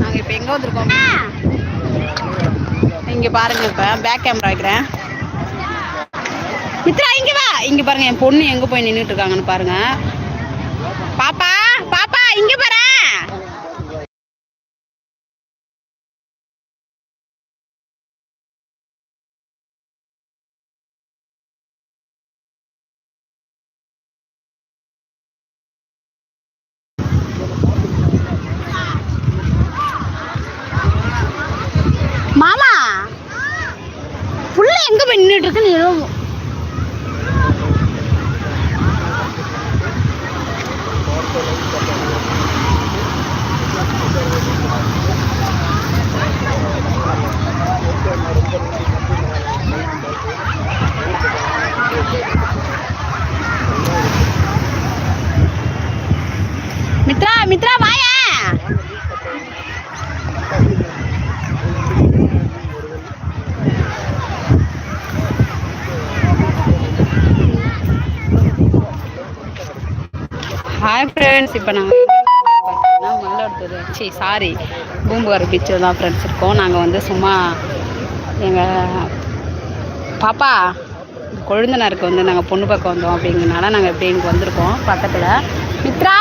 நாங்கள் இப்போ எங்கே வந்திருக்கோம்? இங்கே பாருங்க இப்போ பேக் கேமரா வைக்கிறேன். மித்ரா இங்கே வா. இங்கே பாருங்க என் பொண்ணு எங்கே போய் நின்றுட்டு இருக்காங்கன்னு பாருங்க. பாப்பா பாப்பா இங்கே பாரு மாமா புள்ள எங்க போய் நின்றுட்டு இருக்கு நீ ஏதோ- மித்ரா மித்ரா வாயா ஹாய் ஃப்ரெண்ட்ஸ் இப்போ நாங்கள் மயிலாடுதுறை சி சாரி பூம்புகார் பீச்சில் தான் ஃப்ரெண்ட்ஸ் இருக்கோம். நாங்கள் வந்து சும்மா எங்கள் பாப்பா கொழுந்தனருக்கு வந்து நாங்கள் பொண்ணு பார்க்க வந்தோம் அப்படிங்கிறனால நாங்கள் இப்படி இங்கே வந்திருக்கோம் பக்கத்தில். மித்ரா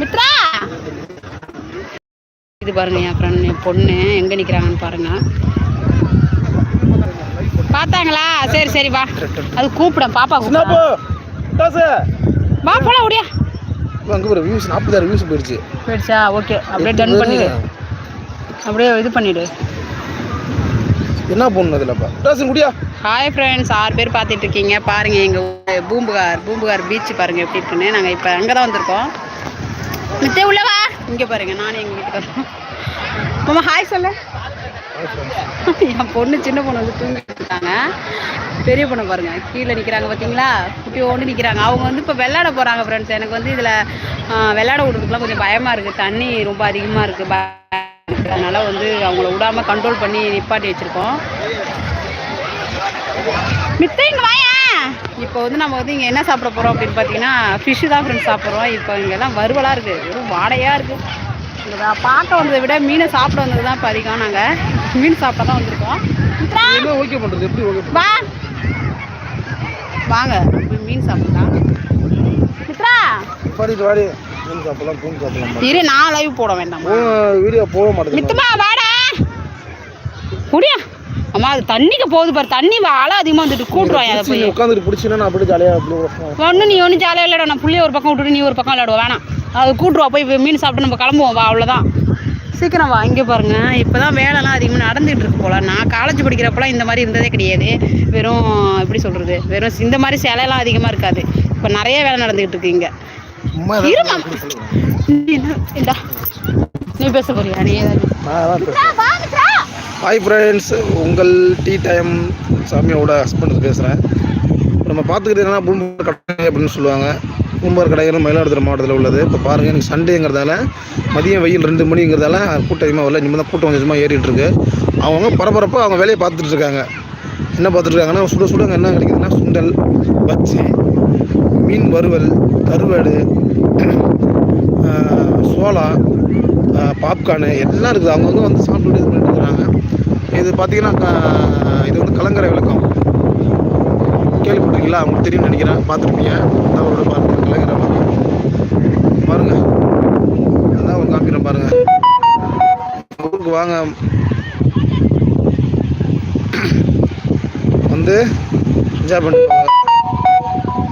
மித்ரா! இது பாருங்க என் ஃப்ரெண்ட் என் பொண்ணு எங்கே நிற்கிறாங்கன்னு பாருங்க. பார்த்தாங்களா? சரி சரி வா. அது கூப்பிடும் பாப்பா கூப்பிடும் வா போலாம் ஓடியா. அங்கே ஒரு வியூஸ் நாற்பதாயிரம் வியூஸ் போயிடுச்சு போயிடுச்சா ஓகே அப்படியே டன் பண்ணிடு. அப்படியே இது பண்ணிடு. என்ன பண்ணணும் அதில்ப்பா காசு முடியா ஹாய் ஃப்ரெண்ட்ஸ் ஆறு பேர் பார்த்துட்டு இருக்கீங்க. பாருங்க எங்கள் பூம்புகார் பூம்புகார் பீச் பாருங்க எப்படி இருக்குன்னு. நாங்கள் இப்போ அங்கே தான் வந்திருக்கோம் மித்தே உள்ளவா இங்கே பாருங்க நானும் எங்கள் வீட்டுக்கு மாமா ஹாய் சொல்லு. என் பொண்ணு சின்ன பொண்ணு வந்து தூங்கிட்டு இருக்காங்க. பெரிய பொண்ணு பாருங்க. கீழே நிற்கிறாங்க பார்த்தீங்களா குட்டி ஓண்டு நிற்கிறாங்க அவங்க வந்து இப்போ விளையாட போகிறாங்க ஃப்ரெண்ட்ஸ் எனக்கு வந்து இதில் விளையாட விடுறதுக்குலாம் கொஞ்சம் பயமாக இருக்குது தண்ணி ரொம்ப அதிகமாக இருக்குது அதனால வந்து அவங்கள விடாம கண்ட்ரோல் பண்ணி நிப்பாட்டி வச்சிருக்கோம். மித்த இங்க வாயா? இப்போ வந்து நம்ம வந்து இங்கே என்ன சாப்பிட போகிறோம் அப்படின்னு பார்த்தீங்கன்னா ஃபிஷ்ஷு தான் ஃப்ரெண்ட்ஸ் சாப்பிட்றோம் இப்போ இங்கெல்லாம் வறுவலாக இருக்குது வெறும் வாடையாக இருக்குது பார்க்க வந்ததை விட மீனை சாப்பிட வந்தது தான் இப்போ அதிகம் நாங்கள் மீன் சாப்பிட தான் வந்திருக்கோம். ஓகே பண்ணுறது எப்படி ஓகே வா. வாங்க போய் மீன் சாப்பிடலாம். மித்ரா பாடிட்டு வாடி. மீன் சாப்பிடலாம் பூன் சாப்பிடலாம். இரு நான் லைவ் போட வேண்டாம்? வீடியோ போக மாட்டேங்குது. மித்தமா வாடா! முடியா? அம்மா அது தண்ணிக்கு போகுது பாரு தண்ணி அலை அதிகமாக வந்துட்டு கூட்டுருவாங்க அதை போய். உட்காந்துட்டு பிடிச்சின்னா நான் அப்படியே ஜாலியாக ஒன்று நீ ஒன்றும் ஜாலியாக விளையாட நான் புள்ளைய ஒரு பக்கம் விட்டுட்டு நீ ஒரு பக்கம் விளையாடுவ வேணாம். அது கூட்டுருவா போய் மீன் சாப்பிட்டு நம்ம கிளம்புவோம் வா அவ்வளோதான் சீக்கிரம் வா இங்கே பாருங்க. இப்போ தான் வேலைலாம் அதிகமாக நடந்துகிட்டு இருக்கு போல. நான் காலேஜ் படிக்கிறப்பலாம் இந்த மாதிரி இருந்ததே கிடையாது. வெறும் எப்படி சொல்கிறது வெறும் இந்த மாதிரி சிலையெல்லாம் அதிகமாக இருக்காது. இப்போ நிறைய வேலை நடந்துகிட்டு இருக்கு இங்கே. நீ பேச போறியா? நீ ஹாய் ஃப்ரெண்ட்ஸ் உங்கள் டீ டைம் சாமியோட ஹஸ்பண்ட் பேசுகிறேன் நம்ம பார்த்துக்கிட்டு என்னன்னா அப்படின்னு சொல்லுவாங்க. பூம்பார் கடைகள் மயிலாடுதுறை மாவட்டத்தில் உள்ளது. இப்போ பாருங்கள் எனக்கு சண்டேங்கிறதால மதியம் வெயில் ரெண்டு மணிங்கிறதால கூட்டம் அதிகமாக வரல. இனிமேல் தான் கூட்டம் கொஞ்சம் கொஞ்சமாக ஏறிட்டுருக்கு. அவங்கவுங்க அவங்க பரபரப்பாக அவங்க வேலையை பார்த்துட்ருக்காங்க என்ன பார்த்துட்ருக்காங்கன்னா சுட சுடங்க என்ன கிடைக்குதுன்னா சுண்டல் பச்சி மீன் வறுவல் கருவாடு சோளா பாப்கார்னு எல்லாம் இருக்குது. அவங்கவுங்க வந்து சாப்பிட்டு இது பண்ணிட்டு இருக்கிறாங்க இது பார்த்திங்கன்னா இது வந்து கலங்கரை விளக்கம். கேள்விப்பட்டிருக்கீங்களா? அவங்களுக்கு தெரியும் நினைக்கிறேன். பார்த்துருப்பீங்க. அவரோட பாருங்க கலங்கரை பாருங்கள் பாருங்க. அதான் ஒரு காமிக்கிறேன் பாருங்க. ஊருக்கு வாங்க. வந்து என்ஜாய் பண்ணுவாங்க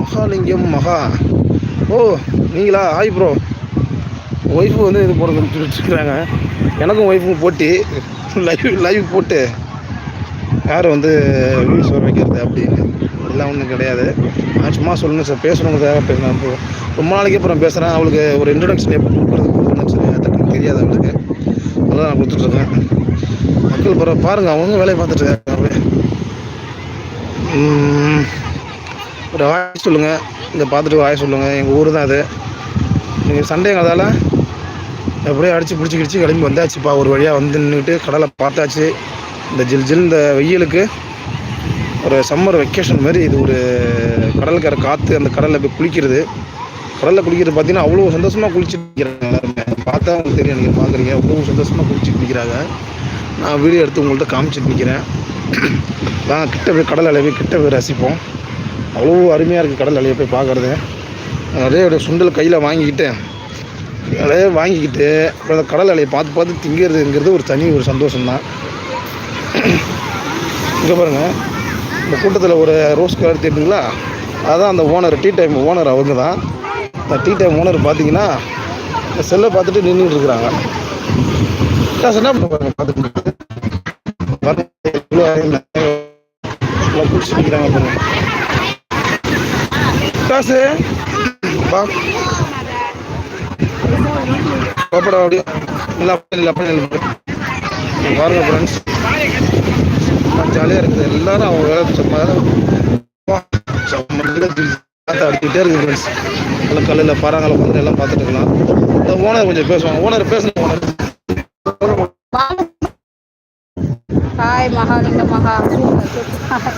மகாலிங்கம் மகா. ஓ நீங்களா? ஹாய் ப்ரோ ஒய்ஃபு வந்து இது போடுறதுன்னு சொல்லிட்டு இருக்கிறாங்க எனக்கும் ஒய்ஃபும் போட்டி. லைவ் லைவ் போட்டு. யார் வந்து வியூஸ் வர வைக்கிறது அப்படின்னு. அதெல்லாம் ஒன்றும் கிடையாது. நான் சும்மா சொல்லணும் சார். பேசணுங்கிறதாக பேசுகிறேன் ரொம்ப நாளைக்கு அப்புறம் பேசுகிறேன் அவளுக்கு ஒரு இன்ட்ரடக்ஷன் எப்படி கொடுக்குறது கொடுக்கணும்னு சொல்லி தெரியாது அவளுக்கு. அதெல்லாம் நான் கொடுத்துட்ருக்கேன். மக்கள் பிறகு பாருங்கள் அவங்க வேலையை பார்த்துட்டு இருக்காங்க ஒரு வாய் சொல்லுங்கள் இதை பார்த்துட்டு வாய் சொல்லுங்கள் எங்கள் ஊர் தான் அது. நீங்கள் சண்டேங்கிறதால எப்படியோ அடித்து பிடிச்சி கிடிச்சி கிளம்பி வந்தாச்சுப்பா. ஒரு வழியாக வந்து நின்றுட்டு கடலை பார்த்தாச்சு. இந்த ஜில் ஜில் இந்த வெயிலுக்கு ஒரு சம்மர் வெக்கேஷன் மாதிரி இது ஒரு கடல்கரை காற்று அந்த கடலில் போய் குளிக்கிறது. கடலில் குளிக்கிறது பார்த்தீங்கன்னா அவ்வளோ சந்தோஷமாக குளிச்சுட்டு நிற்கிறாங்க எல்லாருமே. பார்த்தா உங்களுக்கு தெரியும் நீங்கள் பார்க்குறீங்க அவ்வளோ சந்தோஷமாக குளிச்சு குளிக்கிறாங்க நான் வீடியோ எடுத்து உங்கள்கிட்ட காமிச்சிட்டு நிற்கிறேன் நான் கிட்ட போய் கடல் அலையை போய் கிட்ட போய் ரசிப்போம். அவ்வளோ அருமையாக இருக்குது கடல் அலையை போய் பார்க்குறது நிறைய ஒரு சுண்டல் கையில் வாங்கிக்கிட்டு அலையை வாங்கிக்கிட்டு அப்புறம் அந்த கடல் அலையை பார்த்து பார்த்து திங்கிறதுங்கிறது ஒரு தனி ஒரு சந்தோஷம்தான். இங்கே பாருங்கள் இந்த கூட்டத்தில் ஒரு ரோஸ் கலர் தெரியுங்களா அதுதான் அந்த ஓனர் டீ டைம் ஓனர் அவங்க தான். இந்த டீ டைம் ஓனர் பார்த்தீங்கன்னா இந்த செல்லை பார்த்துட்டு நின்றுட்டு இருக்கிறாங்க. காசு என்ன பண்ண பாருங்க பார்த்துட்டு பாருங்க, எவ்வளோ அருமையா, பாருங்க. காசு? பா பாப்படா அப்படியே இல்லை அப்படி இல்லை அப்படி இல்லை பாருங்க ஃப்ரெண்ட்ஸ் ஜாலியாக இருக்குது எல்லாரும் அவங்க வேலை சும்மா வா, செம்ம இருக்கு ஃப்ரெண்ட்ஸ் எல்லாம் கல்லில் பாறாங்கல்ல உட்காந்து எல்லாம் பார்த்துட்டு இருக்கலாம். இந்த ஓனர் கொஞ்சம் பேசுவாங்க. ஓனர் பேசணும் ஓனர் ஹாய் மகாலிங்க மகா.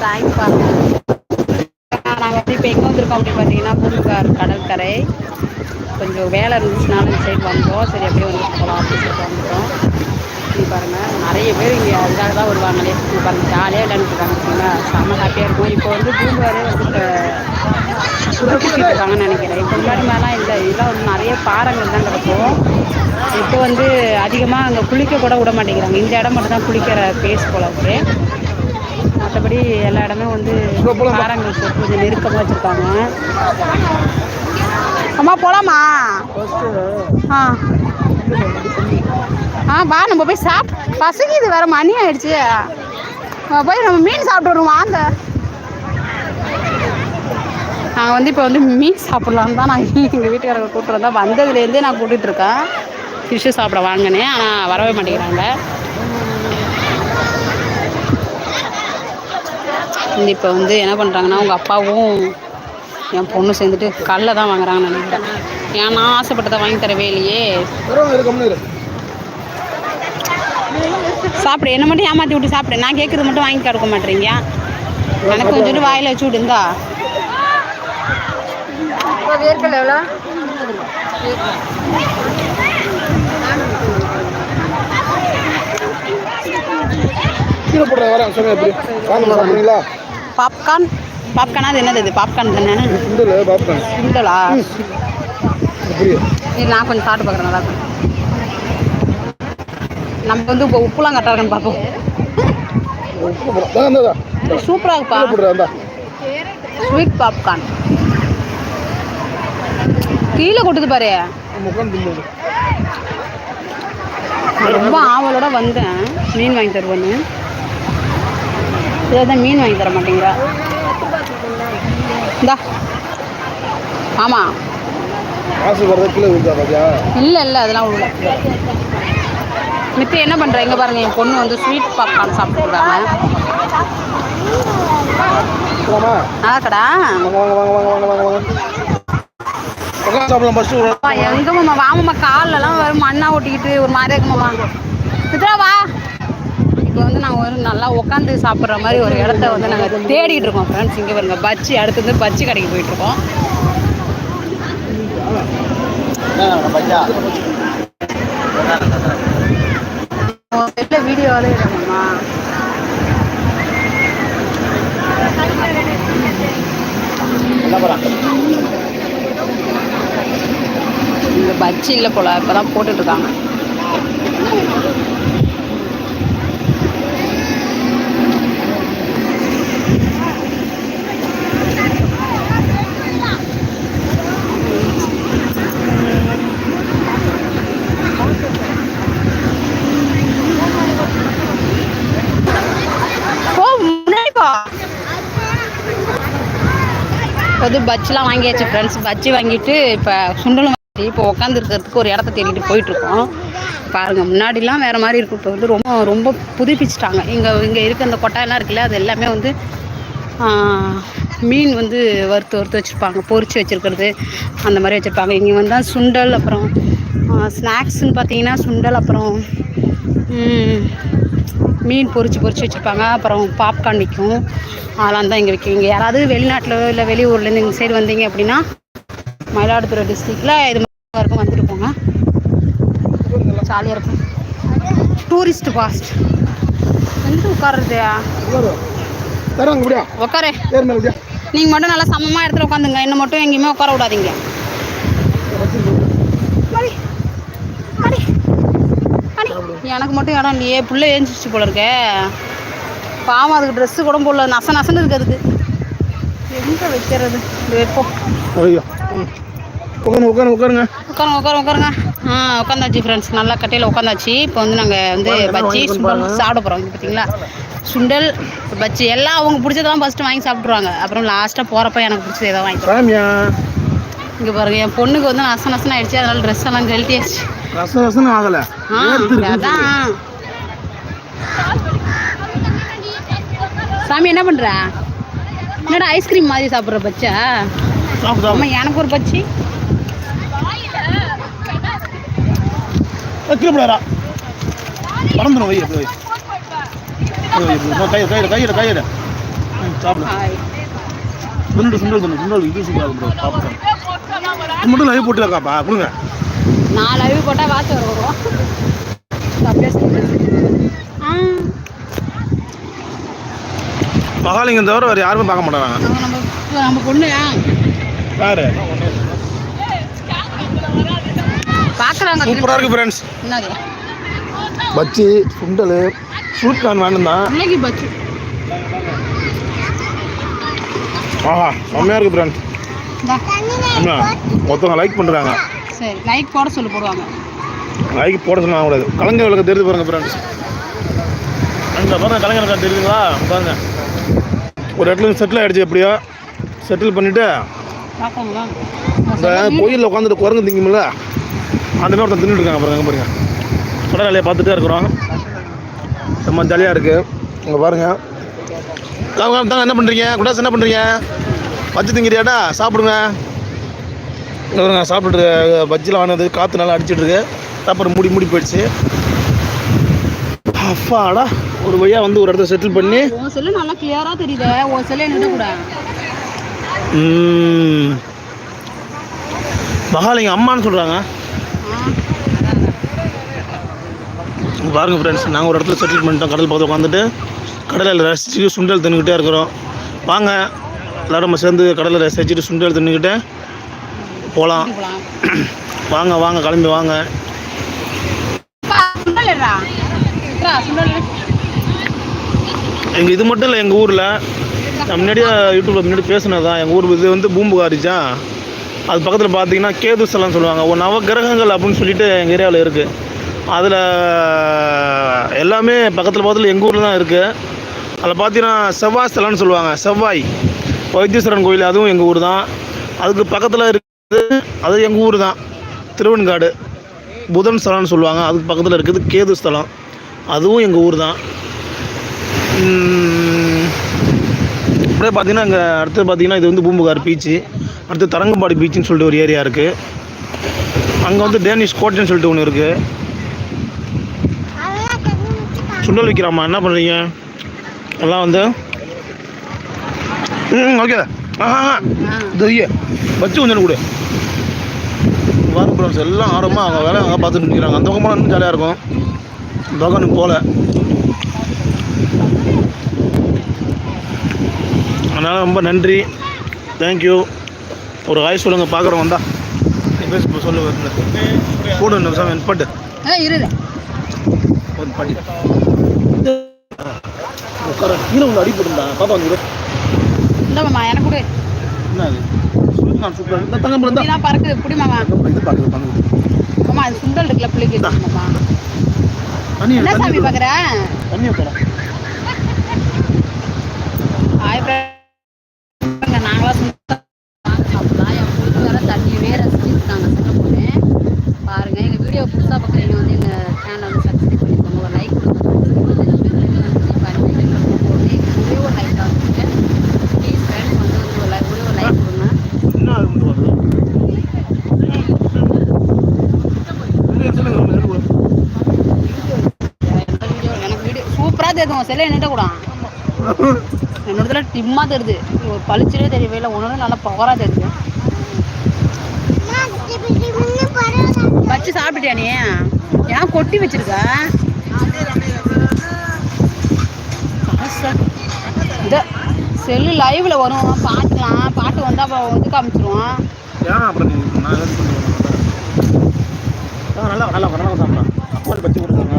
தேங்க்ஸ்ப்பா நாங்கள் வந்து இப்போ எங்கே வந்திருக்கோம் அப்படின்னு பார்த்தீங்கன்னா பூம்புகார் கடற்கரை. கொஞ்சம் வேலை இருந்துச்சுனாலும் இந்த சைடு வந்தோம். சரி அப்படியே வந்து போகலாம் அப்படின்னு சொல்லிட்டு வந்துட்டோம். இங்கே பாருங்கள் நிறைய பேர் இங்கே அதுக்காக தான் வருவாங்களே இங்கே பாருங்கள் ஜாலியாக விளையாண்டுருக்காங்க பார்த்தீங்களா செம்ம ஹாப்பியாக இருக்கும். இப்போ வந்து பூம்புகாரே வந்து இருக்காங்கன்னு நினைக்கிறேன். இப்போ முன்னாடி மாதிரிலாம் இல்லை. இதெல்லாம் வந்து நிறைய பாறைகள் தான் கிடக்கும். இப்போ வந்து அதிகமாக அங்கே குளிக்க கூட விட மாட்டேங்கிறாங்க. இந்த இடம் மட்டும் தான் குளிக்கிற பிளேஸ் போல இருக்கு. மற்றபடி எல்லா இடமே வந்து பாறைங்கள் போட்டு கொஞ்சம் நெருக்கமாக வச்சுருக்காங்க. அம்மா போகலாமா ஆ. ஆ வா நம்ம போய் சாப் இது வேற மணி ஆயிடுச்சு. போய் நம்ம மீன் சாப்பிட்டு வருவோம் வாங்க. நாங்கள் வந்து இப்போ வந்து மீன் சாப்பிட்லான்னு தான் நான் எங்கள் வீட்டுக்காரங்க கூப்பிட்டு வந்தா வந்ததுலேருந்தே நான் கூட்டிகிட்டு இருக்கேன். ஃபிஷ்ஷு சாப்பிட வாங்கினேன் ஆனால் வரவே மாட்டேங்கிறாங்க. இந்த இப்போ வந்து என்ன பண்ணுறாங்கன்னா உங்கள் அப்பாவும் என் பொண்ணு சேர்ந்துட்டு கல்லை தான் வாங்குறாங்கன்னு நினைக்கிறேன். ஏன் நான் ஆசைப்பட்டதை வாங்கி தரவே இல்லையே. சாப்பிடு என்ன மட்டும் ஏமாற்றி விட்டு சாப்பிடு. நான் கேட்குறது மட்டும் வாங்கி கொடுக்க மாட்டேறீங்க. எனக்கு கொஞ்சோண்டு வாயில் வச்சு விடுந்தா வேர்க்கல் எவ்வளோ? கீழே போடுற வரேன் சொல்லுங்க எப்படி வாங்க சாப்பிட்றீங்களா பாப்கார்ன் பாப்கார்னா? அது என்னது இது? பாப்கார்ன் தானே? சுண்டல் பாப்கார்ன். சுண்டலா? இது நான் கொஞ்சம் சாப்பிட்டு பார்க்குறேன் நல்லா இருக்கும். நம்ம வந்து இப்போ உப்புலாம் கரெக்டாக இருக்கான்னு பார்ப்போம். சூப்பராக அந்த ஸ்வீட் பாப்கார்ன் கீழே கொட்டுது பாரு. ரொம்ப ஆவலோட வந்தேன். மீன் வாங்கி தருவேன்னு. இதான் மீன் வாங்கி தர மாட்டேங்கிறா. இந்தா. ஆமாம் காசு வர்றது கீழே விழுந்தா பாத்தியா? இல்லை இல்லை அதெல்லாம் உள்ள மித்தி என்ன பண்ணுற இங்கே பாருங்க என் பொண்ணு வந்து ஸ்வீட் பாப்கார்ன் சாப்பிட்டுருக்காங்க போலாமா? நல்லா கடா. வாங்க வாங்க வாங்க எங்க மாமா? கால்லலாம் வரும் மண்ணா ஒட்டிக்கிட்டு ஒரு மாதிரியா இருக்கு மாமா. சித்ரா வா. இப்போ வந்து நாங்கள் ஒரு நல்லா உட்காந்து சாப்பிட்ற மாதிரி ஒரு இடத்த வந்து நாங்கள் தேடிட்டு இருக்கோம் ஃப்ரெண்ட்ஸ் இங்கே பாருங்க பச்சி அடுத்து வந்து பச்சி கடைக்கு போயிட்டு இருக்கோம். வீடியோவில் இருக்கணுமா என்ன போகிறான் இங்கே பச்சி இல்லை போல. இப்போ தான் போட்டுட்ருக்காங்க போ முன்னாடி போ இப்போ வந்து பஜ்ஜிலாம் வாங்கியாச்சு ஃப்ரெண்ட்ஸ் பஜ்ஜி வாங்கிட்டு இப்போ சுண்டலும் வாங்கி இப்போ உட்காந்துருக்கிறதுக்கு ஒரு இடத்த தேடிட்டு போயிட்டுருக்கோம். பாருங்கள் முன்னாடிலாம் வேறு மாதிரி இருக்கும். இப்போ வந்து ரொம்ப ரொம்ப புதுப்பிச்சிட்டாங்க. இங்கே இங்கே இருக்க இந்த கொட்டாயெல்லாம் இருக்குல்ல அது எல்லாமே வந்து மீன் வந்து வறுத்து வறுத்து வச்சுருப்பாங்க. பொரிச்சு வச்சுருக்கிறது. அந்த மாதிரி வச்சுருப்பாங்க. இங்கே வந்தால் சுண்டல் அப்புறம் ஸ்நாக்ஸ்ன்னு பார்த்தீங்கன்னா சுண்டல் அப்புறம் மீன் பொரிச்சு பொரிச்சு வச்சுருப்பாங்க. அப்புறம் பாப்கார்ன் விற்கும் அதெல்லாம் தான் இங்கே விற்கும். இங்கே யாராவது வெளிநாட்டில் இல்லை வெளியூர்லேருந்து இந்த சைடு வந்தீங்க அப்படின்னா மயிலாடுதுறை டிஸ்ட்ரிக்டில் இது மாதிரி இருக்கும் வந்துட்டு போங்க. ஜாலியாக இருக்கும். டூரிஸ்ட் பாஸ்ட் எங்கே உட்காருறது? உட்காரு. நீங்கள் மட்டும் நல்லா சமமாக இடத்துல உட்காந்துங்க. என்ன மட்டும் எங்கேயுமே உட்கார விடாதீங்க. எனக்கு மட்டும் இடம் இல்லையே. புள்ள ஏஞ்சிச்சு போல இருக்கே. பாவம் அதுக்கு ட்ரெஸ்ஸு கூட போடல. நச நசன்னு இருக்கு அதுக்கு. எங்கே வைக்கிறது? வைப்போம் ஐயா. ம். உட்காருங்க உட்காருங்க. உட்காருங்க உட்காருங்க உட்காருங்க. ஆ உட்காந்தாச்சு ஃப்ரெண்ட்ஸ் நல்லா கட்டையில் உட்காந்தாச்சு. இப்போ வந்து நாங்கள் வந்து பஜ்ஜி சுண்டல் சாப்பிட போகிறோம் பார்த்தீங்களா சுண்டல் பஜ்ஜி. எல்லாம் அவங்க பிடிச்சதெல்லாம் ஃபஸ்ட்டு வாங்கி சாப்பிட்ருவாங்க அப்புறம் லாஸ்ட்டாக போகிறப்ப எனக்கு பிடிச்சது ஏதாவது வாங்கி இங்கே பாருங்க என் பொண்ணுக்கு வந்து நச நசன ஆயிடுச்சு. அதனால ட்ரெஸ் எல்லாம் கழட்டியாச்சு ரசம் ரசம் ஆகலை சாமி என்ன பண்ற? என்னடா ஐஸ்கிரீம் மாதிரி சாப்பிட்ற பச்சா? அம்மா எனக்கு ஒரு பச்சி. கீழே பறந்துடும் வை வை. கையில் கையில் கையில் கையில் ம் சாப்பிடு. ஹாய். சுண்டல் சுண்டல் சுண்டல் இது ப்ரோ சாப்பிடுறேன் மட்டும் லைவ் போட்டுருக்காப்பா கொடுங்க. நாலு அழுவி போட்டால் வாசம் வரும் அப்படியே மகாலிங்கம் தவிர வேறு யாருமே பார்க்க மாட்டாங்க. நம்ம பொண்ணு யாரு? பார்க்குறாங்க சூப்பராக இருக்கு ஃப்ரெண்ட்ஸ் பச்சி சுண்டல். ஸ்வீட் கார்ன் வேணும் தான். பிள்ளைக்கு பச்சு ஆஹா செம்மையாக இருக்கு ஃப்ரெண்ட்ஸ் ஒருத்தவங்க லைக் பண்ணுறாங்க சரி லைக் போட சொல்லு போடுவாங்க. லைக் போட சொன்னா கூடாது கலைஞர் விளக்கு தெரிஞ்சு பாருங்க ஃப்ரெண்ட்ஸ் அந்த பாருங்க கலைஞர் விளக்கு தெரியுதுங்களா? பாருங்க. ஒரு இடத்துல செட்டில் ஆகிடுச்சு எப்படியோ? செட்டில் பண்ணிவிட்டு இந்த கோயிலில் உட்காந்துட்டு குரங்கு திங்குமில்ல அந்த மாதிரி ஒருத்தன் தின்னுட்டு இருக்காங்க பாருங்க பாருங்க. கடை வேலையை பார்த்துட்டே இருக்கிறோம். ரொம்ப ஜாலியாக இருக்குது இங்கே பாருங்க. தாங்க தாங்க என்ன பண்ணுறீங்க குடாஸ் என்ன பண்ணுறீங்க பஜ்ஜி திங்கிறியாடா? சாப்பிடுங்க. பாருங்க சாப்பிட்டு பஜ்ஜியில் வாங்கினது காற்று நல்லா அடிச்சிட்டு இருக்கு அப்புறம் மூடி மூடி போயிடுச்சு. அப்பாடா ஒரு வழியாக வந்து ஒரு இடத்துல செட்டில் பண்ணி. உன் செல்லு நல்லா கிளியராக தெரியுதே. உன் செல்லை என்னிட்ட கூட. ம், மகாலிங்க அம்மான்னு சொல்கிறாங்க பாருங்க ஃப்ரெண்ட்ஸ் நாங்கள் ஒரு இடத்துல செட்டில் பண்ணிட்டோம். கடல் பக்கத்தில் உட்காந்துட்டு கடலில் ரசிச்சு சுண்டல் தின்னுக்கிட்டே இருக்கிறோம். வாங்க எல்லாரும் நம்ம சேர்ந்து கடலில் ரசிச்சுட்டு சுண்டல் தின்னுக்கிட்டு போகலாம் வாங்க வாங்க கிளம்பி வாங்க. எங்கள் இது மட்டும் இல்லை எங்கள் ஊரில். நான் முன்னாடியே யூடியூப்பில் முன்னாடி பேசினது தான் எங்கள் ஊர் இது வந்து பூம்புகாரிச்சா அது பக்கத்தில் பார்த்தீங்கன்னா கேது ஸ்தலம்னு சொல்லுவாங்க. ஒரு நவ கிரகங்கள் அப்படின்னு சொல்லிட்டு எங்கள் ஏரியாவில் இருக்குது அதில் எல்லாமே பக்கத்தில் பக்கத்தில் எங்கள் ஊரில் தான் இருக்குது அதில் பார்த்தீங்கன்னா செவ்வாய் ஸ்தலம்னு சொல்லுவாங்க. செவ்வாய். வைத்தீஸ்வரன் கோயில் அதுவும் எங்கள் ஊர் தான் அதுக்கு பக்கத்தில் இருக்குது அது எங்கள் ஊர் தான். திருவெண்காடு. புதன் ஸ்தலம்னு சொல்லுவாங்க. அதுக்கு பக்கத்தில் இருக்குது கேது ஸ்தலம். அதுவும் எங்கள் ஊர் தான். அப்படியே பார்த்தீங்கன்னா இங்கே அடுத்து பார்த்தீங்கன்னா இது வந்து பூம்புகார் பீச்சு அடுத்து தரங்கம்பாடி பீச்சுன்னு சொல்லிட்டு ஒரு ஏரியா இருக்குது அங்கே வந்து டேனிஷ் கோட்டைன்னு சொல்லிட்டு ஒன்று இருக்குது சுண்டல் விற்கிறாமா என்ன பண்ணுறீங்க எல்லாம் வந்து ம் ஓகே ஐயே வச்சு கொஞ்சம் கொடு. வாங்க ஃப்ரெண்ட்ஸ் எல்லாம் ஆரம்பமாக அவங்க வேலை அவங்க பார்த்துட்டு நிற்கிறாங்க அந்த பக்கம் போனால் இன்னும் ஜாலியாக இருக்கும். இந்த பக்கம் போகல. அதனால் ரொம்ப நன்றி. தேங்க்யூ ஒரு ஆய் சொல்லுங்கள் பார்க்குறோம் வந்தா. சொல்லு போடு இந்த சாமி பட்டு ஏ இரு இரு. வந்து பாட்டி உட்கார. கீழே வந்து அடிப்பட்டுண்டா பாப்பா வந்து இந்த மாமா எனக்கு கொடு. இதெல்லாம் பறக்குது புடி மாமா மாமா அது சுண்டல் இருக்குல்ல பிள்ளைக்கு மாமா என்ன சாமி தண்ணி பார்க்குற தண்ணி வைக்கடா ஹாய் ஃப்ரெண்ட் நாங்களாம் சுண்டல் சாப்பிடலாம் என் பொண்ணு வேற தண்ணியவே ரசிச்சுருக்காங்க சின்ன பொண்ணு பாருங்க எங்கள் வீடியோ புதுசாக பார்க்குறீங்க வந்து எங்கள் சேனலை வந்து சப்ஸ்கிரைப் பண்ணிக்கோங்க ஒரு லைக் ஒரே ஒரு லைக் தான் கொடுங்க ப்ளீஸ் ஃப்ரெண்ட்ஸ் வந்து ஒரு லைக் ஒரே ஒரு லைக் கொடுங்க என்ன அது மட்டும் வருது இல்லையா, சொல்லுங்க, நம்ம எடுத்து கொடு. எந்த வீடியோ எனக்கு வீடியோ சூப்பராக தெரியும் என்னட்ட கூட. என்னோடதுல டிம்மாக தெரியுது ஒரு பளிச்சுலே தெரியவே இல்லை உன்னோட நல்லா பவராக தெரியுது வச்சு சாப்பிட்டியா நீ? ஏன் கொட்டி வச்சிருக்க? இந்த செல்லு லைவ்ல வரும். பாட்டுலாம் பாட்டு வந்தா அப்புறம் இது காமிச்சிருவோம் ஏன் அப்புறம் நீ நான் ஏதாச்சும் சொல்லுவேன் ஆ நல்லா நல்லா நல்லா சாப்பிடலாம் அப்பாவுக்கு பச்சி கொடுத்தாங்க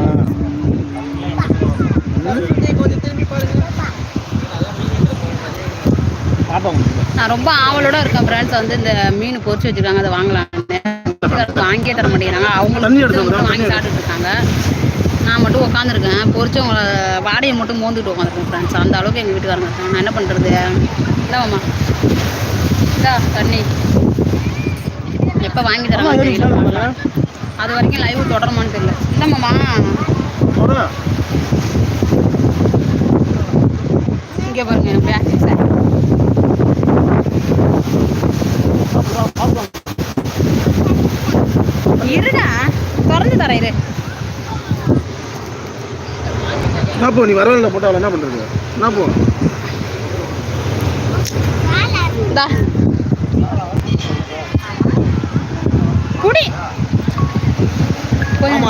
பாப்பா நான் ரொம்ப ஆவலோட இருக்கேன் ஃப்ரெண்ட்ஸ் வந்து இந்த மீன் பொரிச்சு வச்சிருக்காங்க அதை வாங்கலாம்னு. வாங்கியே தர மாட்டேங்கிறாங்க. அவங்க தண்ணி எடுத்து மட்டும் வந்து வாங்கி சாப்பிட்டுட்டு இருக்காங்க. நான் மட்டும் உட்காந்துருக்கேன் பொரிச்சவங்கள வாடையை மட்டும் மோந்துட்டு உட்காந்துருக்கேன் ஃப்ரெண்ட்ஸ் அந்த அளவுக்கு எங்கள் வீட்டுக்காரங்க இருக்காங்க. நான் என்ன பண்ணுறது இந்தாம்மா இந்தா தண்ணி. எப்போ வாங்கி தராங்க தெரியல. அது வரைக்கும் லைவ் தொடருமான்னு தெரியல. இல்லைம்மாம்மா இங்கே பாருங்க பேக் தரேன் இரு என்ன போ நீ வரவில்லை போட்டாவில் என்ன பண்ணுறது என்ன போ. குடி. கொஞ்சம்